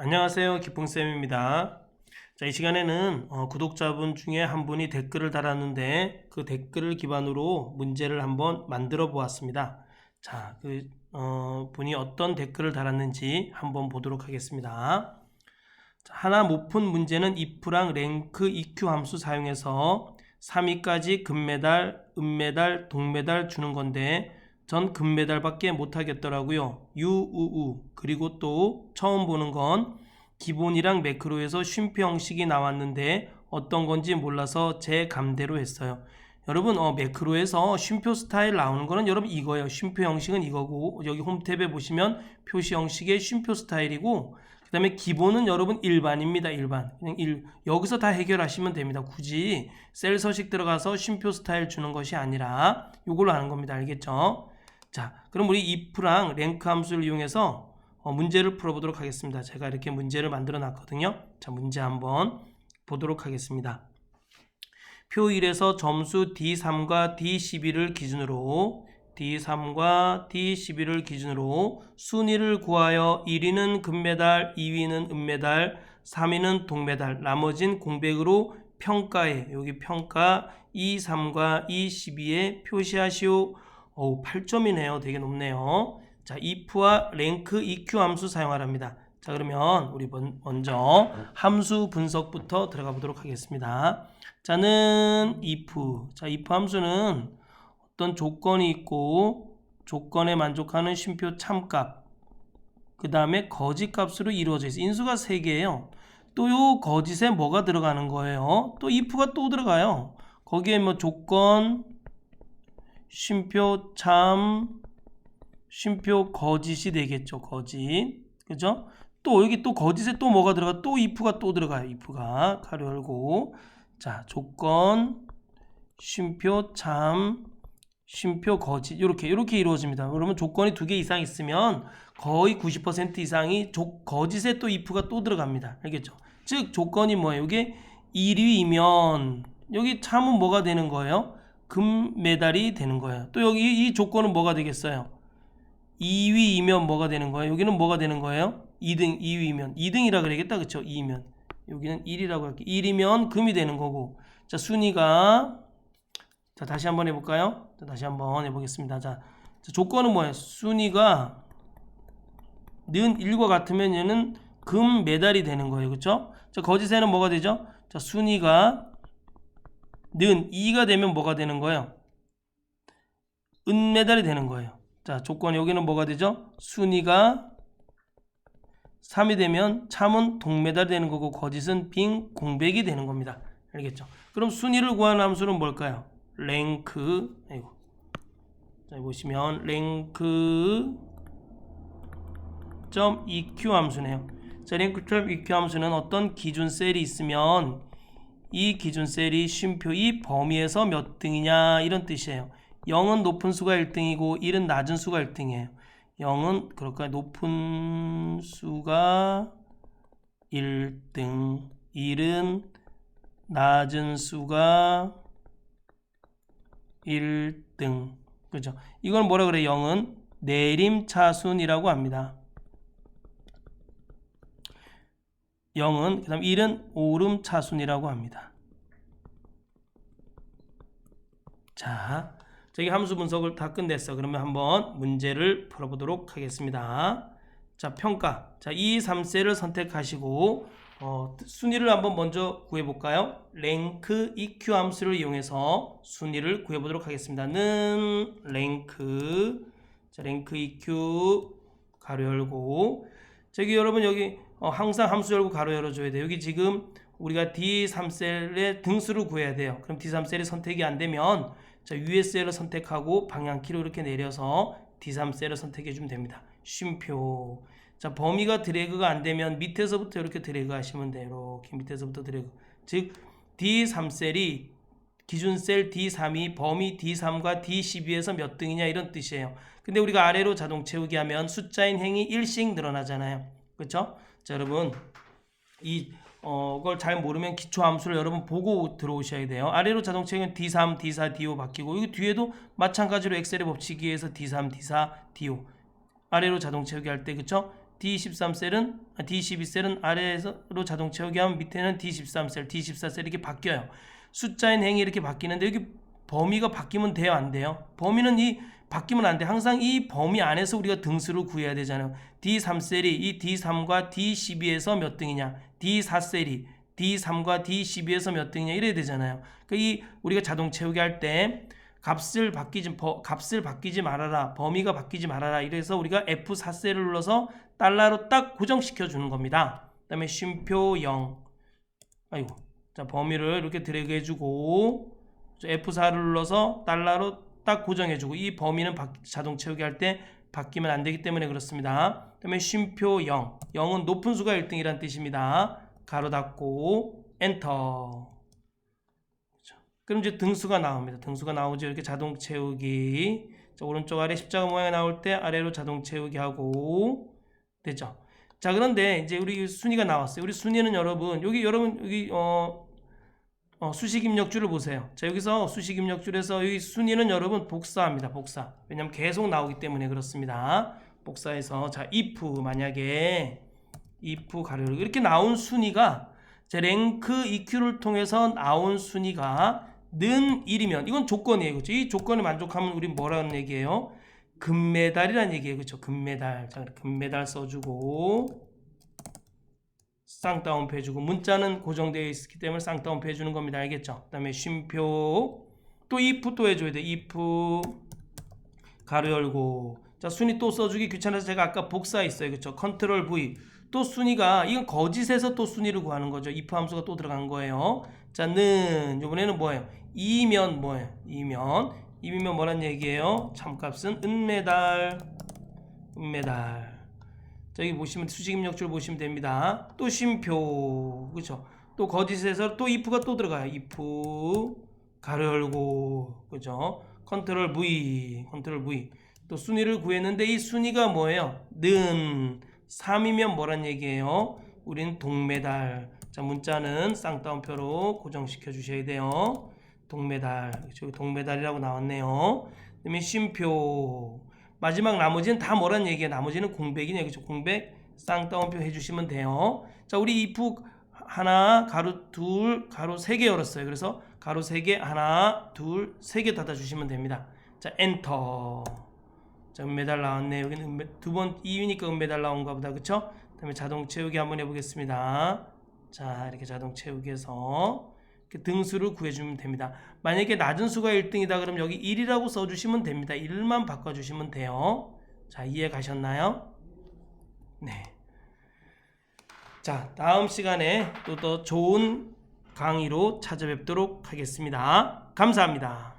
안녕하세요. 기풍쌤입니다. 자, 이 시간에는 어, 구독자분 중에 한 분이 댓글을 달았는데 그 댓글을 기반으로 문제를 한번 만들어 보았습니다. 자, 그 어, 분이 어떤 댓글을 달았는지 한번 보도록 하겠습니다. 자, 하나 못 푼 문제는 if랑 랭크 EQ 함수 사용해서 3위까지 금메달, 은메달, 동메달 주는 건데 전 금메달밖에 못 하겠더라고요. 유우우. 그리고 또 처음 보는 건 기본이랑 매크로에서 쉼표 형식이 나왔는데 어떤 건지 몰라서 제 감대로 했어요. 여러분 어, 매크로에서 쉼표 스타일 나오는 거는 여러분 이거예요. 쉼표 형식은 이거고 여기 홈탭에 보시면 표시 형식의 쉼표 스타일이고 그 다음에 기본은 여러분 일반입니다. 일반. 그냥 일, 여기서 다 해결하시면 됩니다. 굳이 셀 서식 들어가서 쉼표 스타일 주는 것이 아니라 이걸로 하는 겁니다. 알겠죠? 자, 그럼 우리 if랑 랭크 함수를 이용해서 어, 문제를 풀어보도록 하겠습니다. 제가 이렇게 문제를 만들어 놨거든요. 자, 문제 한번 보도록 하겠습니다. 표 1에서 점수 D3과 D12를 기준으로 D3과 D12를 기준으로 순위를 구하여 1위는 금메달, 2위는 은메달, 3위는 동메달, 나머진 공백으로 평가해. 여기 평가 2, 3과 2, 12에 표시하시오. 어우, 8점이네요. 되게 높네요. 자, if와 랭크 EQ 함수 사용하랍니다. 자, 그러면 우리 먼- 먼저 함수 분석부터 들어가 보도록 하겠습니다. 자는 if. 자, if 함수는 어떤 조건이 있고 조건에 만족하는 쉼표 참값 그 다음에 거짓 값으로 이루어져 있어요. 인수가 3개예요. 또 요 거짓에 뭐가 들어가는 거예요? 또 if가 또 들어가요. 거기에 뭐 조건, 쉼표 참, 쉼표 거짓이 되겠죠. 거짓. 그죠? 또 여기 또 거짓에 또 뭐가 들어가? 또 if가 또 들어가요. if가 가로 열고 자 조건, 쉼표 참, 쉼표 거짓 이렇게 이렇게 이루어집니다. 그러면 조건이 두 개 이상 있으면 거의 90% 이상이 조, 거짓에 또 if가 또 들어갑니다. 알겠죠? 즉 조건이 뭐예요? 이게 1위이면 여기 참은 뭐가 되는 거예요? 금메달이 되는 거예요. 또 여기 이 조건은 뭐가 되겠어요? 2위이면 뭐가 되는 거예요? 여기는 뭐가 되는 거예요? 2등, 2위면 2등이라 그러겠다. 그쵸? 2면 여기는 1이라고 할게요. 1이면 금이 되는 거고 자 순위가 자 다시 한번 해볼까요? 자, 다시 한번 해보겠습니다. 자, 자, 조건은 뭐예요? 순위가 는 1과 같으면 얘는 금 메달이 되는 거예요. 그쵸? 자 거짓에는 뭐가 되죠? 자 순위가 는 2가 되면 뭐가 되는 거예요? 은메달이 되는 거예요. 자, 조건 여기는 뭐가 되죠? 순위가 3이 되면 참은 동메달 되는 거고 거짓은 빈 공백이 되는 겁니다. 알겠죠? 그럼 순위를 구하는 함수는 뭘까요? 랭크 아이고. 자, 보시면 랭크 점 EQ 함수네요. 자, 랭크 점 EQ 함수는 어떤 기준 셀이 있으면 이 기준 셀이 쉼표 이 범위에서 몇 등이냐 이런 뜻이에요. 0은 높은 수가 1등이고 1은 낮은 수가 1등이에요. 0은 그럴까요? 높은 수가 1등, 1은 낮은 수가 1등. 그죠? 이건 뭐라 그래? 0은 내림차순이라고 합니다. 0은 그다음 1은 오름 차순이라고 합니다. 자, 저기 함수 분석을 다 끝냈어. 그러면 한번 문제를 풀어보도록 하겠습니다. 자, 평가. 자, 이 3셀을 선택하시고 어, 순위를 한번 먼저 구해볼까요? 랭크 EQ 함수를 이용해서 순위를 구해보도록 하겠습니다. 는 랭크 자, 랭크 EQ 가로 열고 저기 여러분 여기 어, 항상 함수 열고 가로 열어줘야 돼요. 여기 지금 우리가 D3셀의 등수를 구해야 돼요. 그럼 D3셀이 선택이 안 되면 자, 셀을 선택하고 방향키로 이렇게 내려서 D3셀을 선택해 주면 됩니다. 쉼표. 자, 범위가 드래그가 안 되면 밑에서부터 이렇게 드래그 하시면 돼요. 이렇게 밑에서부터 드래그. 즉 D3셀이 기준 셀 D3이 범위 D3과 D12에서 몇 등이냐 이런 뜻이에요. 근데 우리가 아래로 자동 채우기 하면 숫자인 행이 1씩 늘어나잖아요. 그렇죠? 자, 여러분 이 어, 그걸 잘 모르면 기초 함수를 여러분 보고 들어오셔야 돼요. 아래로 자동 채우면 D3, D4, D5 바뀌고 여기 뒤에도 마찬가지로 엑셀의 법칙에 의해서 D3, D4, D5 아래로 자동 채우기 할 때 그쵸? D13 셀은 아, D12 셀은 아래로 자동 채우기 하면 밑에는 D13 셀, D14 셀 이렇게 바뀌어요. 숫자인 행이 이렇게 바뀌는데 여기 범위가 바뀌면 돼요, 안 돼요? 범위는 이 바뀌면 안 돼. 항상 이 범위 안에서 우리가 등수를 구해야 되잖아요. D3셀이 이 D3과 D12에서 몇 등이냐? D4셀이 D3과 D12에서 몇 등이냐 이래야 되잖아요. 그이 우리가 자동 채우기 할 때 값을 바뀌지 버, 값을 바뀌지 말아라. 범위가 바뀌지 말아라. 이래서 우리가 F4셀을 눌러서 달러로 딱 고정시켜 주는 겁니다. 그다음에 쉼표 0. 아이고. 자, 범위를 이렇게 드래그 해 주고 F4를 눌러서 달러로 딱 고정해 주고 이 범위는 바- 자동 채우기 할 때 바뀌면 안 되기 때문에 그렇습니다. 그 다음에 쉼표 0. 0은 높은 수가 1등이란 뜻입니다. 가로 닫고 엔터. 그렇죠. 그럼 이제 등수가 나옵니다. 등수가 나오죠. 이렇게 자동 채우기. 자, 오른쪽 아래 십자가 모양이 나올 때 아래로 자동 채우기 하고 되죠. 자, 그런데 이제 우리 순위가 나왔어요. 우리 순위는 여러분 여기 여러분 여기 어, 어 수식 입력줄을 보세요. 자, 여기서 수식 입력줄에서 여기 순위는 여러분 복사합니다. 복사. 왜냐면 계속 나오기 때문에 그렇습니다. 복사해서 자, if 만약에 if 가로 이렇게 나온 순위가 제 랭크 EQ를 통해서 나온 순위가 는 1이면 이건 조건이에요. 그렇죠? 이 조건에 만족하면 우리 뭐라는 얘기예요? 금메달이라는 얘기예요. 그렇죠? 금메달. 자, 금메달 써주고 쌍따옴표 해주고 문자는 고정되어 있기 때문에 쌍따옴표 해주는 겁니다. 알겠죠? 그 다음에 쉼표 또 if 또 해줘야 돼. if 가로 열고 자 순위 또 써주기 귀찮아서 제가 아까 복사했어요. 그렇죠? 컨트롤 V 또 순위가 이건 거짓에서 또 순위를 구하는 거죠. if 함수가 또 들어간 거예요. 자는 이번에는 뭐예요? 이면 뭐예요? 이면 이면 뭐란 얘기예요? 참값은 은메달 은메달 자 여기 보시면 수직 입력줄 보시면 됩니다. 또 쉼표 그렇죠? 또 거짓에서 또 if가 또 들어가요. if 가로 열고 그죠? 컨트롤 V 컨트롤 V 또 순위를 구했는데 이 순위가 뭐예요? 는 3이면 뭐란 얘기예요? 우리는 동메달 자 문자는 쌍따옴표로 고정시켜 주셔야 돼요. 동메달 저기 동메달이라고 나왔네요. 그다음에 쉼표 마지막 나머지는 다 뭐란 얘기예요? 나머지는 공백이네 그죠? 공백 쌍따옴표 해주시면 돼요. 자 우리 if 하나 가로 둘 가로 세 개 열었어요. 그래서 가로 세 개 하나 둘 세 개 닫아 주시면 됩니다. 자 엔터. 자 은메달 나왔네. 여기는 은메, 두번 2위니까 은메달 나온가 보다. 그쵸? 그다음에 자동 채우기 한번 해보겠습니다. 자 이렇게 자동 채우기 해서 이렇게 등수를 구해주면 됩니다. 만약에 낮은 수가 1등이다 그럼 여기 1이라고 써주시면 됩니다. 1만 바꿔주시면 돼요. 자 이해 가셨나요? 네. 자 다음 시간에 또 더 좋은 강의로 찾아뵙도록 하겠습니다. 감사합니다.